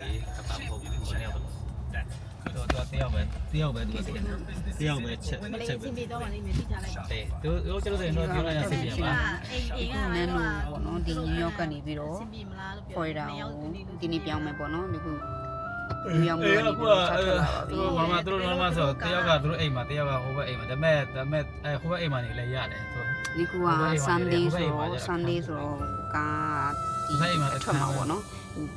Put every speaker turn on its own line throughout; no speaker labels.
ကတာမဟုတ်ဘူးခေါင်းရောက်တော့တော့တယောက်ပဲတယောက်ပဲသူကတယောက်ပဲချက်
မလေး
ချက်
အ
ပဲ
ဆင်ပြေတော့ပါလိမ့်မယ်သိချလိုက်
တဲ့သူတို့ကျွန်တော်ဆိုရင်တော့ပြောလိုက်ရစီပြန်ပါ
အိမ်အိမ်က
နန်းတို့ပေါ့နော်ဒီနယူးယောက်ကနေပြီးတော့
အဆင်ပြေမလားလို့ပြော
ဖော်ရတာ
နှစ်ယောက်
ကို
ဒီလို
ဒီနေ့ပြောင်းမယ်ပေါ့နော်ဒီခုနယူးယောက်
အေး
ကနေ
အခု
ပြီး
က
တော့ဆက်ထွက်လာပါပြီ
သူဘာမှသူတို့တော့မှဆိုတယောက်ကသူတို့အိမ်မှာတယောက်ကဟိုဘက်အိမ်မှာဒါပေမဲ့ဒါပေမဲ့အဲဟိုဘက်အိမ်မှာနေလဲရတယ်သူ
ဒီခုက Sunday ဆိုတော့ Sunday ဆိုတော့ကားဒီအထွက်မှာပေါ့နော်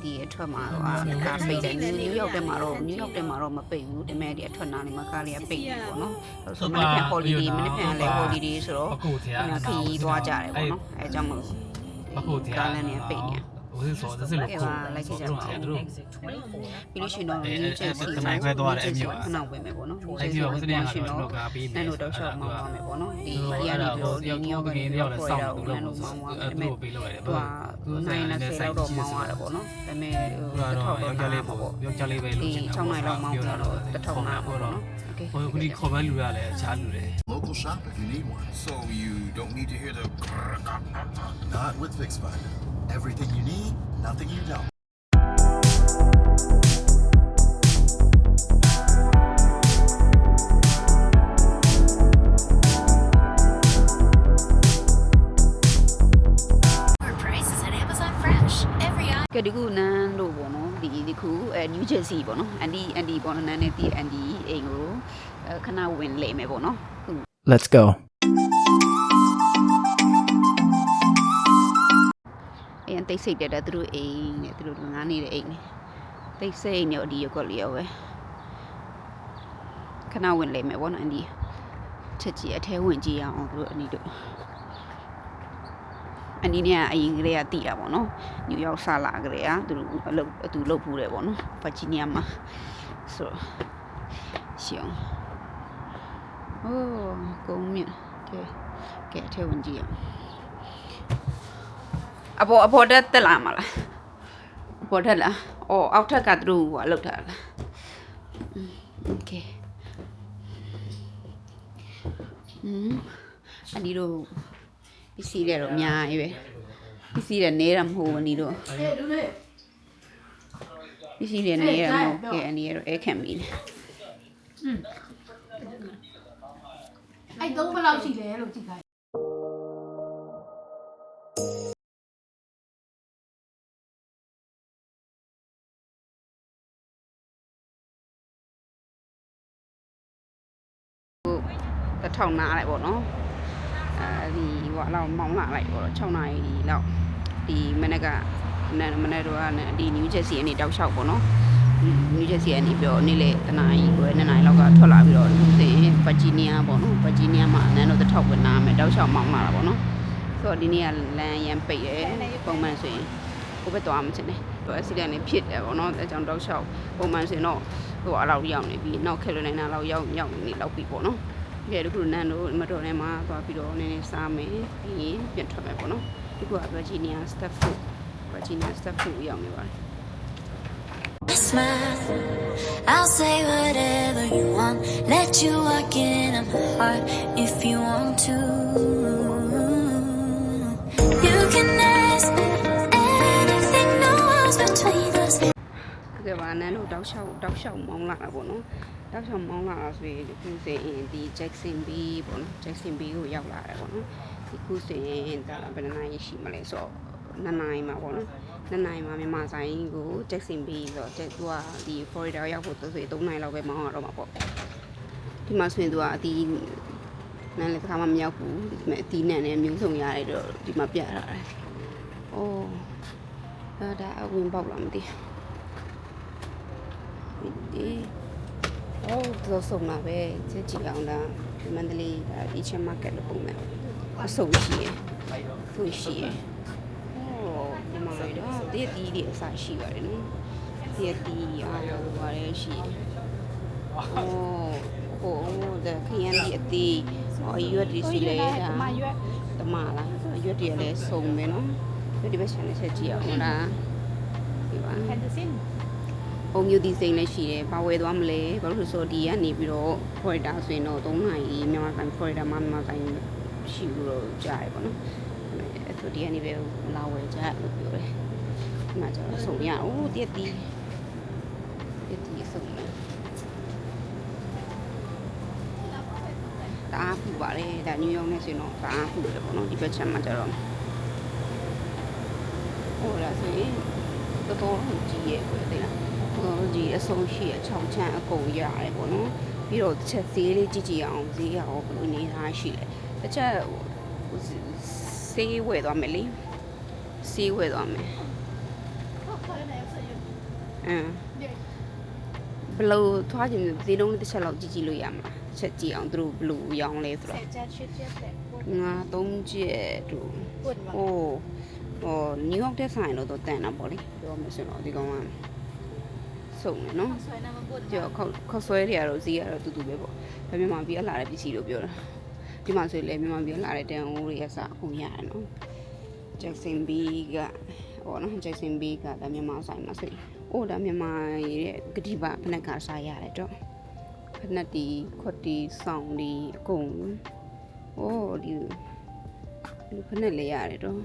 ဒီအထွက်မှာတော့ကားပိတ်တယ်နယူးယောက်ထဲမှာတော့နယူးယောက်ထဲမှာတော့မပိတ်ဘူးဒါပေမဲ့ဒီအထွက်နားနေမှာကားလေးကပိတ်တယ်ပေါ့နော်ဆိုမနေ့က holiday မနေ့ကလည်း holiday ဆိုတော့
အခုတရား
ခရီးသွားကြတယ်ပေါ့နော်အဲကြောင့်မလို့
အခုတရား
ကားလည်းနေပိတ်နေ
ဟိုဆိုတော့စစ်လို့ကိုသူတို့
ပြီးလို့ရှိရင်တော့ new jersey
ခဏခွဲသွားတယ်အမျိုး
ခဏဝင်မယ်ပေါ့နော် new
အဲ့ဒီ
jersey
ကဟိုတ
ဝင်
နေ့က
လို့ရှိရင်
တော့
တော့
ကားပြီးမယ်
နန်းတို့တော့ shop မှာပါမယ်ပေါ့နော်ဒီ
ဒီ
ဒီ
ရ
ကနေ
တော့
ပြီးတော့
ဒီ
ဒီ
ရောက်
new
ကို
york ကနေ
တယောက်လည်းစောင့်
တော့
လို့
နန်းတို့မောင်းသွားမယ်
သူ
ဒါပေမဲ့့
ပေးလို့ရတယ်
သူက9နဲ့10လောက်တော့မောင်းရတယ်ပေါ့နော်ဒါပေမဲ့
သူ
ဟို
ကတော့
တစ်ထောက်
ယော
တော့
က်ျားလေး
နား
ပေါ့
ပေါ့
ယောက်ျားလေးပဲလို့
ဒီ
ချင်တာ
6နိုင်လောက်မောင်းတာတော့တစ်ထောက်နားပေါ့နော် okay
ဟိုခုဒီခေါ်ပဲလူရလဲအခြားလူတယ်
Local shop if you need one.
So you don't need to hear the.
Not with FixFinder. Everything you need, nothing you don't.
prices at Amazon Fresh. Every item.
ကဲဒီခုနန်းတို့ပေါ့နော်ဒီဒီခုအဲ New Jersey ပေါ့နော်အန်ဒီအန်ဒီပေါ့နော်နန်းနဲ့ဒီအန်ဒီအိမ်ကိုအဲခဏဝင်လေမယ်ပေါ့နော်ခု
Let's go.
တိတ်ဆိတ်တယ်တဲ့သူတို့အိမ်နဲ့သူတို့ငားနေတဲ့အိမ်နဲ့တိတ်ဆိတ်နေဒီရက်ကွက်လေးရောပဲခဏဝင်လေမယ်ပေါ့နော်အန်ဒီချက်ကြီးအထဲဝင်ကြည့်ရအောင်သူတို့အနီတို့အနီနဲ့အရင်ကလေးကတည်တာပေါ့နော်နယူးယောက်ဆလာကလေးကသူတို့အလုပ်သူလုပ်ဖူးတယ်ပေါ့နော်ဗာဂျီးနီးယားမှာဆိုတော့ရှောင်းအိုးကုန်းမြင့်ကဲကဲအထဲဝင်ကြည့်ရအောင် အပေါ်အပေါ်တက်တက်လာမလားအပေါ်တက်လာအော်အောက်ထက်ကသူတို့ကလောက်ထားလားโอเคอืมအဒီတို့ပစ္စည်းတွေတော့အများကြီးပဲပစ္စည်းတွေနေတာမဟုတ်ဘူးအဒီတို့ပစ္စည်းတွေနေတာမဟုတ်ကဲအဒီကတော့အဲခံပြီ
အဲ့သုံးဘယ်လောက်ရှိလဲလို့ကြည့်ခိုင်း
တစ်ထောင်နားလိုက်ပေါ့နော်အဲဒီဟိုလောက်မောင်းလာလိုက်ပေါ့6နာရီလောက်ဒီမနေ့ကမနေ့မနေ့တော့ဒီ New Jersey အနေတောက်လျှောက်ပေါ့နော် New Jersey အနေပြောနေ့လေတနာရီကိုနှစ်နာရီလောက်ကထွက်လာပြီးတော့ဒီစင်ဗာဂျီးနီးယားပေါ့နော်ဗာဂျီးနီးယားမှာနန်းတော့တစ်ထောက်ဝင်နာမယ်တောက်လျှောက်မောင်းလာတာပေါ့နော်ဆိုတော့ဒီနေ့ကလမ်းရမ်းပိတ်တယ်ပုံမှန်ဆိုရင်ဟိုဘက်သွားမှချင်တယ်သူအက်ဆီဒန့်လေးဖြစ်တယ်ပေါ့နော်အဲကြောင့်တောက်လျှောက်ပုံမှန်ဆိုရင်တော့ဟိုအလောက်ရောက်နေပြီနောက်ကယ်လိုလိုင်းနာလောက်ရောက်ရောက်နေလောက်ပြီပေါ့နော် ကဲဒီခုနန်းတို့မတော်ထဲမှာသွားပြီးတော့နည်းနည်းစားမယ်ပြီးရင်ပြန်ထွက်မယ်ပေါ့နော်ဒီခုက Virginia Staff Food Virginia Staff Food ရောက်နေပါတယ်
Smile. I'll say whatever you want. Let you walk in on my heart if you want to. You can ask me anything, no walls between us.
ကဲပါနန်းတို့တောက်လျှောက်တောက်လျှောက်မောင်းလာတာပေါ့နော် တောက်လျှောက်မောင်းလာတာဆိုရင်ဒီခုဆိုရင်ဒီ Jackson B ပေါ့နော် Jackson B ကိုရောက်လာတယ်ပေါ့နော်ဒီခုဆိုရင်ဒါဘယ်နှစ်နာရီရှိမလဲဆိုတော့နှစ်နာရီမှာပေါ့နော်နှစ်နာရီမှာမြန်မာဆိုင်ကို Jackson B ဆိုတော့သူကဒီ Florida ရောက်ဖို့ဆိုရင်3နာရီလောက်ပဲမောင်းရတော့မှာပေါ့ဒီမှာဆိုရင်သူကအတီးနန်းလည်းတစ်ခါမှမရောက်ဘူးဒီမဲ့အတီးနန်းနဲ့မျိုးစုံရတယ်တော့ဒီမှာပြထားတယ်။အိုးဒါဒါအဝင်ပေါက်လာမသိဘူး။ဒီ ဟိုတော့ဆုံးလာပဲကြည့်ကြည့်အောင်လားဒီမန္တလေးဒါဒီချက်မားကတ်လို့ပုံမှန်အဆုံရှိရယ်သူရှိရယ်ဟိုဒီမှာတော့တည့်တီးလေးအစားရှိပါတယ်နော်တည့်တီးအားလုံးပါတယ်ရှိရယ်ဟိုဟိုဒါခရမ်းဒီအသေးဟောရွက်ဒီစီလေဒါတမရွက်တမလားရွက်တွေလည်းစုံပဲနော်ဒီဘက်ချန်နဲ့ချက်ကြည့်အောင်လားဒီပါ
ဟန်ဒစင်
ပုံမျိုးဒီစိန်လည်းရှိတယ်။ဘာဝယ်သွားမလဲ။ဘာလို့လဲဆိုတော့ဒီကနေပြီးတော့ Florida ဆိုရင်တော့3နာရီမြန်မာတိုင်း Florida မှာမြန်မာတိုင်းရှိလို့တော့ကြားရပါတော့။အဲ့ဆိုဒီကနေပဲလာဝယ်ကြလို့ပြောတယ်။ဒီမှာကျတော့ဆုံရ။အိုးတည့်တီးကတိအစုံမယ်တအားပူပါတယ်ဒါနယူးယောက်နဲ့ဆိုရင်တော့တအားပူတယ်ပေါ့နော်ဒီဘက်ချက်မှာကျတော့ဟိုလားဆိုရင်တော်တော်ကြီးရဲ့ကွယ်သိလား တော်တော်ကြီးအဆုံးရှိရဲ့6ချမ်းအကုန်ရတယ်ပေါ့နော်ပြီးတော့တစ်ချက်ဈေးလေးကြည့်ကြည့်အောင်ဈေးရောဘယ်လိုနေသားရှိလဲတစ်ချက်ဟိုဈေးဝယ်သွားမယ်လေဈေးဝယ်သွားမယ်အင်းဘယ်လိုထွားချင်လဲဈေးလုံးလေးတစ်ချက်လောက်ကြည့်ကြည့်လို့ရမလားတစ်ချက်ကြည့်အောင်သူတို့ဘယ်လိုရောင်းလဲဆိုတော့
ချက်ချစ်ချက်တဲ့ပို့
ငါသုံးချက်တို့
ပို့ပါ
ဟိုဟိုနယူးယောက်တက်ဆိုင်လို့တော့တန်တာပေါ့လေပြောမှဆိုတော့ဒီကောင်က စုံတယ်နော်
ဆွဲနေမှာပို့
ကျော်ခောက်ခောက်ဆွဲတွေကတော့ဈေးကတော့တူတူပဲပေါ့ဒါမြန်မာပြည်အလာတဲ့ပစ္စည်းလို့ပြောတာဒီမှာဆိုရင်လည်းမြန်မာပြည်အလာတဲ့တန်အိုးတွေကစအကုန်ရတယ်နော် Jackson B ကဟောနော် Jackson B ကဒါမြန်မာဆိုင်မှာဆိုရင်အိုးဒါမြန်မာရဲ့ဂတိပါဖနက်ကစားရတယ်တော့ဖနက်တီခွတ်တီဆောင်ဒီအကုန်အိုးဒီလူဖနက်လေးရတယ်တော့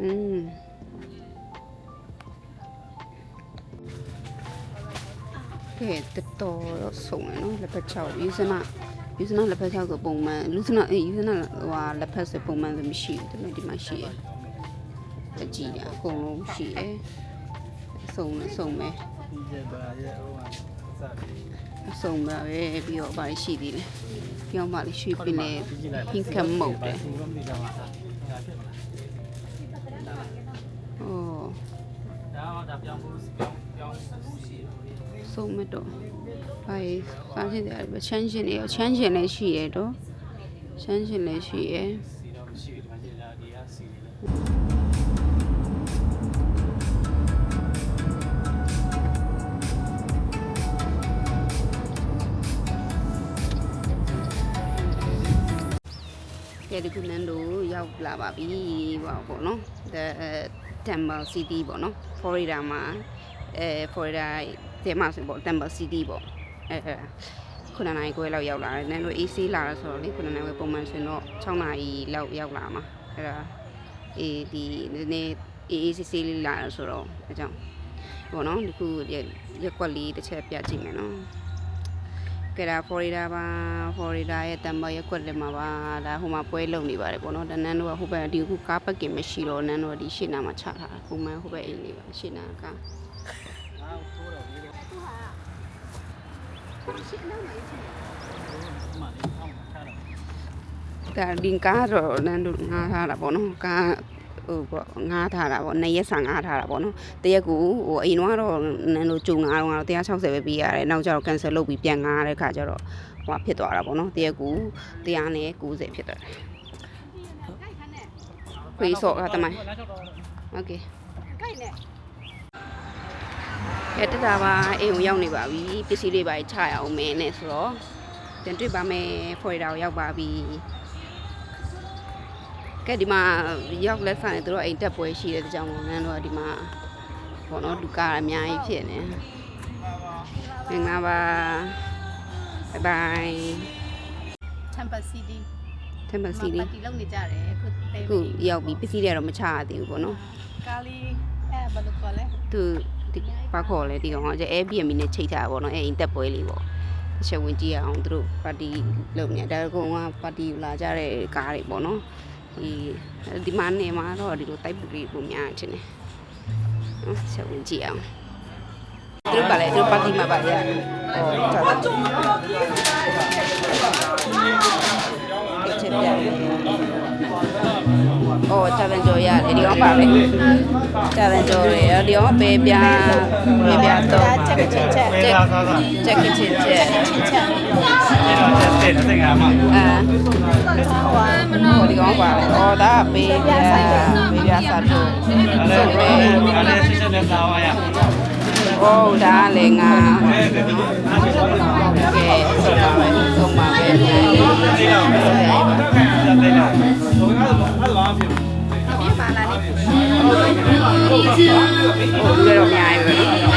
อืม ကဲတော်တော်တော့ဆုံးတယ်နော်လက်ဖက်ချောက်ယူစနာယူစနာလက်ဖက်ချောက်ဆိုပုံမှန်လူစနာအေးယူစနာဟိုဟာလက်ဖက်ဆိုပုံမှန်ဆိုမရှိဘူးဒါပေမဲ့ဒီမှာရှိရအကြည့်ရအကုန်လုံးရှိရဆုံးလဲဆုံးမယ်
ဒီကျတော့ရဲ့ဟိုဟာစတယ်
အဆုံးပါပဲပြီးတော့ဗားရှိသေးတယ်ပြောင်းပါလေရွှေပင်လေဟင်းကမုတ်တယ်
ဒီလိုမျိုးကြောင်းတာဒါဖြစ်မလား
โอ้
ဒါတော့ဒါပြောင်းဖို့ပြောင်းပြောင်းရှိတယ်
ဆုံးမတော့ဘာစားချင်တယ်ပဲချမ်းချင်တယ်ချမ်းချင်လည်းရှိရတော့ချမ်းချင်လည်းရှိရ
စီတော့မရှိဘူးဒီမှာဒီကစီတယ်
ကဲဒီကုနန်တို့ရောက်လာပါပြီဟောပေါ့နော် the Temple City ပေါ့နော် Florida မှာအဲ Florida တဲမှာဆိုပေါ့ Temple City ပေါ့အဲအဲခုနစ်နာရီခွဲလောက်ရောက်လာတယ်နန်းတို့ AC လာတာဆိုတော့လေခုနစ်နာရီခွဲပုံမှန်ဆိုရင်တော့6နာရီလောက်ရောက်လာမှာအဲဒါအေးဒီနည်းနည်းအေးအေးဆေးဆေးလေးလာတာဆိုတော့အဲကြောင့်ပေါ့နော်ဒီခုရက်ရက်ကွက်လေးတစ်ချက်ပြကြည့်မယ်နော်ကဲဒါဖလော်ရီဒါပါဖလော်ရီဒါရဲ့တမ်ဘာရက်ကွက်လက်မှာပါဒါဟိုမှာပွဲလုံနေပါတယ်ပေါ့နော်ဒါနန်းတို့ကဟိုဘက်ဒီခုကားပတ်ကင်မရှိတော့နန်းတို့ကဒီရှေ့နာမှာချထားတာပုံမှန်ဟိုဘက်အိမ်လေးပါရှေ့နာက
အားထိုးတော့ဒီလိုမှလည်းအောင်ထားတော့
ဒါဒီကားတော့နန်းတို့ငားထားတာပေါ့နော်ကားဟိုပေါ့ငားထားတာပေါ့နှစ်ရက်ဆန်ငားထားတာပေါ့နော်တရက်ကူဟိုအရင်ကတော့နန်းတို့ဂျုံငားတော့160ပဲပေးရတယ်နောက်ကျတော့ cancel လုပ်ပြီးပြန်ငားတဲ့ခါကျတော့ဟိုဖြစ်သွားတာပေါ့နော်တရက်ကူ190ဖြစ်သွားတယ်ခွေးစော့ကတမိုင်း
လာတော့
โอเค
ကိုက်နဲ့
ကဲတက်တာပါအိမ်ကိုရောက်နေပါပြီပစ္စည်းတွေပါချရအောင်မယ်နဲ့ဆိုတော့ပြန်တွေ့ပါမယ်ဖော်ရတာကိုရောက်ပါပြီကဲဒီမှာရောက်လက်ဆိုင်သူတို့အိမ်တက်ပွဲရှိတဲ့ကြောင်ငန်းတော့ဒီမှာဘောနော်လူကားအများကြီးဖြစ်နေမင်္ဂလာပါဘိုင်ဘိုင်
Temple City
Temple City
ဒီလောက်နေကြတယ်အခုတိတ်
ခုရောက်ပြီပစ္စည်းတွေကတော့မချရသေးဘူးပေါ့နော်
ကာလီအဲဘယ်လိုခေါ်လဲ
သူ ဒီဘာခေါ်လဲဒီကောင်ကကျ Airbnb နဲ့ချိတ်ထားတာပေါ့နော်အဲ့အိမ်တက်ပွဲလေးပေါ့အချက်ဝင်ကြည့်ရအောင်သူတို့ပါတီလုပ်နေတာဒါကောင်ကပါတီလာကြတဲ့ကားတွေပေါ့နော်ဒီဒီမနေမှာတော့ဒီလိုတိုက်ပူလေးပုံများချင်တယ်နော်ချက်ဝင်ကြည့်အောင်သူတို့ပါလေသူတို့ပါတီမှာပါရဟောကြာတာချက် ရတယ်ဒီကောင်ပါလေကြာတယ်ကြော်ရဒီကောင်ပေပြပေပြတော့
ချက်ကချစ်ချက်
ချက်ကချက်ကချစ်ချက်
ချစ်ချက်
တဲ့တဲ့ငါမှ
အာဟိုဒီကောင်ပါလေ။အော်ဒါပေပြာပေပြာစာထုတ်
အဲ့ဒါလည်းဆက်ဆက်နဲ့လာပါရ။
အော်ဒါလည်းငါကဲဆုံးပါပဲဆုံးပါပဲ။ ဒီလို
ဒီတော့